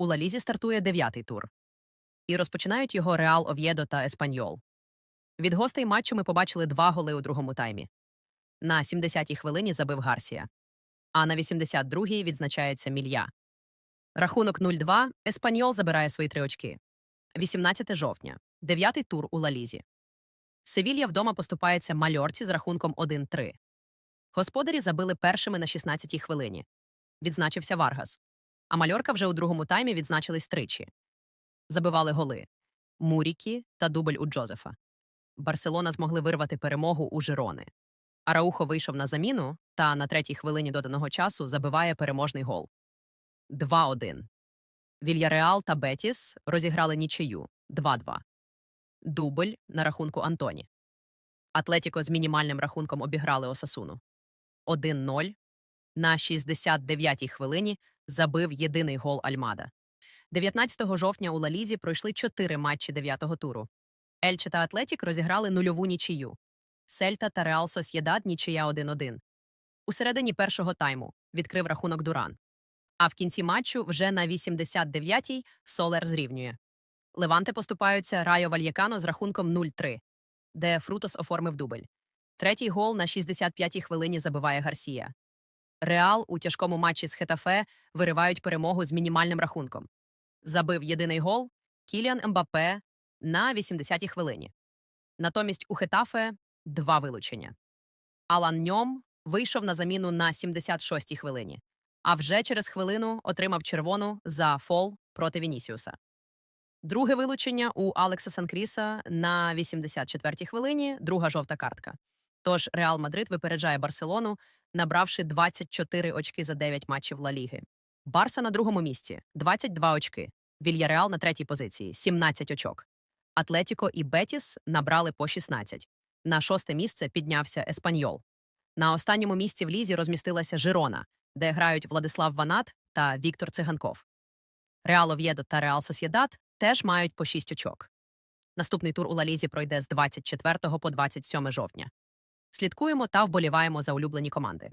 У Лалізі стартує дев'ятий тур. І розпочинають його Реал Ов'єдо та Еспаньол. Від гостей матчу ми побачили два голи у другому таймі. На 70-й хвилині забив Гарсія, а на 82-й відзначається Мілья. Рахунок 0-2, Еспаньол забирає свої три очки. 18 жовтня, дев'ятий тур у Лалізі. Севілья вдома поступається Мальорці з рахунком 1-3. Господарі забили першими на 16-й хвилині. Відзначився Варгас. А Мальорка вже у другому таймі відзначились тричі. Забивали голи Мурікі та дубль у Джозефа. Барселона змогли вирвати перемогу у Жирони. Араухо вийшов на заміну та на третій хвилині доданого часу забиває переможний гол. 2-1. Вільяреал та Бетіс розіграли нічию 2-2. Дубль на рахунку Антоні. Атлетіко з мінімальним рахунком обіграли Осасуну. 1-0. На 69-й хвилині забив єдиний гол Альмада. 19 жовтня у Лалізі пройшли чотири матчі дев'ятого туру. Ельче та Атлетік розіграли нульову нічию. Сельта та Реал Сосєдад нічия 1-1. У середині першого тайму відкрив рахунок Дуран. А в кінці матчу вже на 89-й Солер зрівнює. Леванте поступаються Райо Вальєкано з рахунком 0-3, де Фрутос оформив дубль. Третій гол на 65-й хвилині забиває Гарсія. Реал у тяжкому матчі з Хетафе виривають перемогу з мінімальним рахунком. Забив єдиний гол Кіліан Ембапе на 80-й хвилині. Натомість у Хетафе два вилучення. Алан Ньом вийшов на заміну на 76-й хвилині, а вже через хвилину отримав червону за фол проти Вінісіуса. Друге вилучення у Алекса Санкріса на 84-й хвилині, друга жовта картка. Тож Реал Мадрид випереджає Барселону, набравши 24 очки за 9 матчів Ла Ліги. Барса на другому місці 22 очки. Вільяреал на третій позиції 17 очок. Атлетіко і Бетіс набрали по 16. На шосте місце піднявся Еспаньол. На останньому місці в лізі розмістилася Жирона, де грають Владислав Ванат та Віктор Циганков. Реал Ов'єдо та Реал Сосєдат теж мають по 6 очок. Наступний тур у Лалізі пройде з 24 по 27 жовтня. Слідкуємо та вболіваємо за улюблені команди.